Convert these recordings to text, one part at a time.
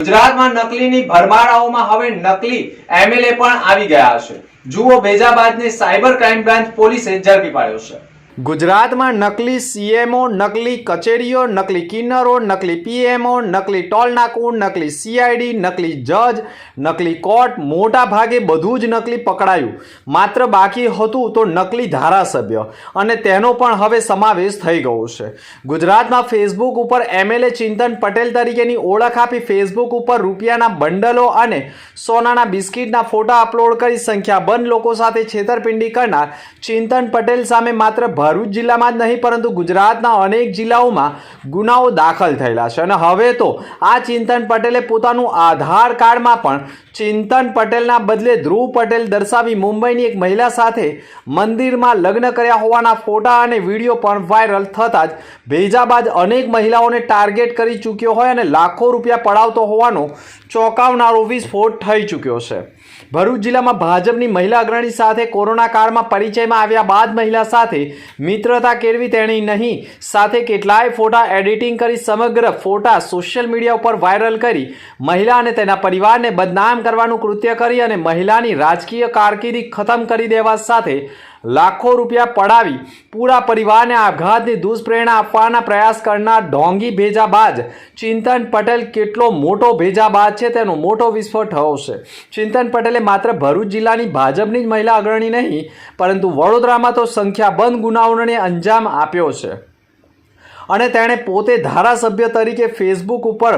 ગુજરાતમાં નકલીની ભરમારાઓમાં હવે નકલી એમએલએ પણ આવી ગયા છે. જુઓ ભેજાબાદને સાયબર ક્રાઇમ બ્રાન્ચ પોલીસે ઝડપી પાડ્યો છે. ગુજરાતમાં નકલી સીએમઓ નકલી કચેરીઓ, નકલી કિન્નરો, નકલી પીએમઓ નકલી ટોલ નાકુ, નકલી સીઆઈડી નકલી જજ, નકલી કોર્ટ, મોટા ભાગે બધું જ નકલી પકડાયું. માત્ર બાકી હતું તો નકલી ધારાસભ્ય. અને તેનો પણ હવે સમાવેશ થઈ ગયો છે. ગુજરાતમાં ફેસબુક ઉપર એમએલએ ચિંતન પટેલ તરીકેની ઓળખ આપી ફેસબુક ઉપર રૂપિયાના બંડલો અને સોનાના બિસ્કિટના ફોટા અપલોડ કરી સંખ્યાબંધ લોકો સાથે છેતરપિંડી કરનાર ચિંતન પટેલ સામે માત્ર ભરૂચ જિલ્લામાં જ નહીં, પરંતુ ગુજરાતના અનેક જિલ્લાઓમાં ગુનાઓ દાખલ થયેલા છે. અને હવે તો આ ચિંતન પટેલે પોતાનું આધાર કાર્ડમાં પણ ચિંતન પટેલના બદલે ધ્રુવ પટેલ દર્શાવી મુંબઈની એક મહિલા સાથે મંદિરમાં લગ્ન કર્યા હોવાના ફોટા અને વીડિયો પણ વાયરલ થતાં જ ભેજા બાદ અનેક મહિલાઓને ટાર્ગેટ કરી ચૂક્યો હોય અને લાખો રૂપિયા પડાવતો હોવાનો ચોંકાવનારો વિસ્ફોટ થઈ ચૂક્યો છે. ભરૂચ જિલ્લામાં ભાજપની મહિલા અગ્રણી સાથે કોરોના કાળમાં પરિચયમાં આવ્યા બાદ મહિલા સાથે મિત્રતા કેળવી તેણી નહીં. સાથે કેટલાય ફોટા એડિટિંગ કરી સમગ્ર ફોટા સોશિયલ મીડિયા ઉપર વાયરલ કરી મહિલા અને તેના પરિવારને બદનામ કરવાનું કૃત્ય કરી અને મહિલાની રાજકીય કારકિર્દી ખતમ કરી દેવા સાથે લાખો રૂપિયા પડાવી પૂરા પરિવારને આપઘાતની દુષ્પ્રેરણા આપવાના પ્રયાસ કરનાર ઢોંગી ભેજાબાજ. ચિંતન પટેલ કેટલો મોટો ભેજાબાજ છે તેનો મોટો વિસ્ફોટ થયો છે. ચિંતન પટેલે માત્ર ભરૂચ જિલ્લાની ભાજપની જ મહિલા અગ્રણી નહીં, પરંતુ વડોદરામાં તો સંખ્યાબંધ ગુનાઓને અંજામ આપ્યો છે. અને તેણે પોતે ધારાસભ્ય તરીકે ફેસબુક ઉપર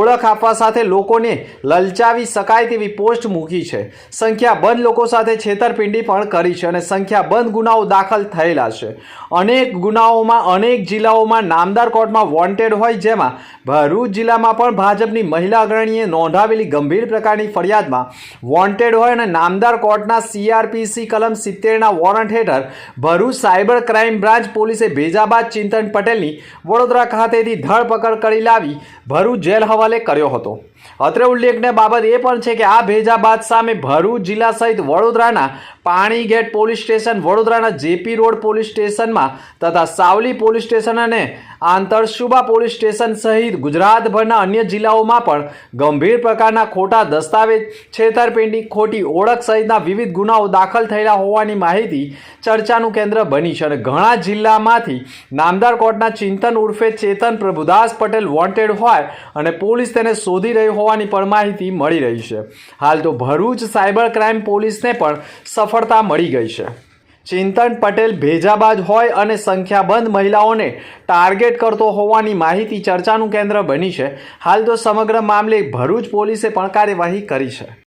ઓળખ આપવા સાથે લોકોને લલચાવી શકાય તેવી પોસ્ટ મૂકી છે. સંખ્યાબંધ લોકો સાથે છેતરપિંડી પણ કરી છે અને સંખ્યાબંધ ગુનાઓ દાખલ થયેલા છે. અનેક ગુનાઓમાં અનેક જિલ્લાઓમાં નામદાર કોર્ટમાં વોન્ટેડ હોય જેમાં ભરૂચ જિલ્લામાં પણ ભાજપની મહિલા અગ્રણીએ નોંધાવેલી ગંભીર પ્રકારની ફરિયાદમાં વોન્ટેડ હોય અને નામદાર કોર્ટના સીઆરપીસી કલમ સિત્તેરના વોરંટ હેઠળ ભરૂચ સાયબર ક્રાઇમ બ્રાન્ચ પોલીસે ભેજાબાદ ચિંતન પટેલની વડોદરા ખાતેથી ધરપકડ કરી લાવી ભરૂચ જેલ હવાલે કર્યો હતો. અત્રે ઉલ્લેખને બાબત એ પણ છે કે આ ભેજા બાદ સામે ભરૂચ જિલ્લા સહિત વડોદરાના પાણી ગેટ પોલીસ સ્ટેશન, વડોદરાના જેપી રોડ પોલીસ સ્ટેશનમાં તથા સાવલી પોલીસ સ્ટેશન અને આંતરશુબા પોલીસ સ્ટેશન સહિત ગુજરાતભરના અન્ય જિલ્લાઓમાં પણ ગંભીર પ્રકારના ખોટા દસ્તાવેજ, છેતરપિંડી, ખોટી ઓળખ સહિતના વિવિધ ગુનાઓ દાખલ થયેલા હોવાની માહિતી ચર્ચાનું કેન્દ્ર બની છે અને ઘણા જિલ્લામાંથી નામદાર કોર્ટના ચિંતન ઉર્ફે ચેતન પ્રભુદાસ પટેલ વોન્ટેડ હોય અને પોલીસ તેને શોધી રહી હોવાની પણ માહિતી મળી રહી છે. હાલ તો ભરૂચ સાયબર ક્રાઇમ પોલીસને પણ સફળતા મળી ગઈ છે. ચિંતન પટેલ ભેજાબાજ હોય અને સંખ્યાબંધ મહિલાઓને ટાર્ગેટ કરતો હોવાની માહિતી ચર્ચાનું કેન્દ્ર બની છે. હાલ તો સમગ્ર મામલે ભરૂચ પોલીસે પણ કાર્યવાહી કરી છે.